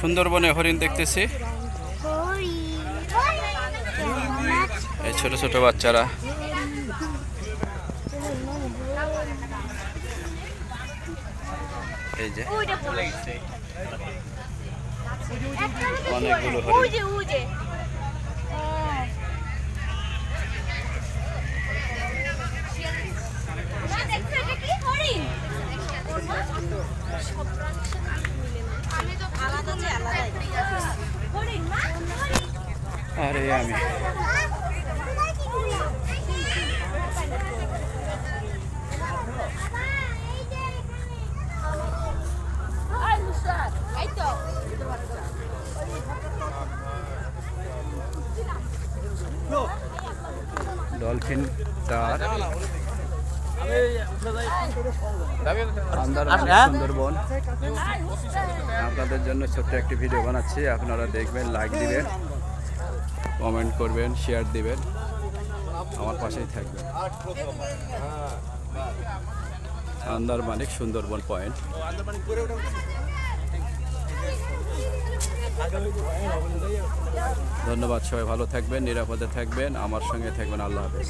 সুন্দরবনে হরিণ দেখতেছি। এই ছোট ছোট বাচ্চারা। অনেকগুলো আরে আমি এই তো ডলফিন তার আন্দারমানিক সুন্দরবন। আপনাদের জন্য ছোট্ট একটি ভিডিও বানাচ্ছি। আপনারা দেখবেন লাইক দিবেন কমেন্ট করবেন শেয়ার দিবেন। আমার পাশেই থাকবেন। আন্দারমানিক সুন্দরবন পয়েন্ট ধন্যবাদ সবাই, ভালো থাকবেন, নিরাপদে থাকবেন। আমার সঙ্গে থাকবেন, আল্লাহ হাফেজ।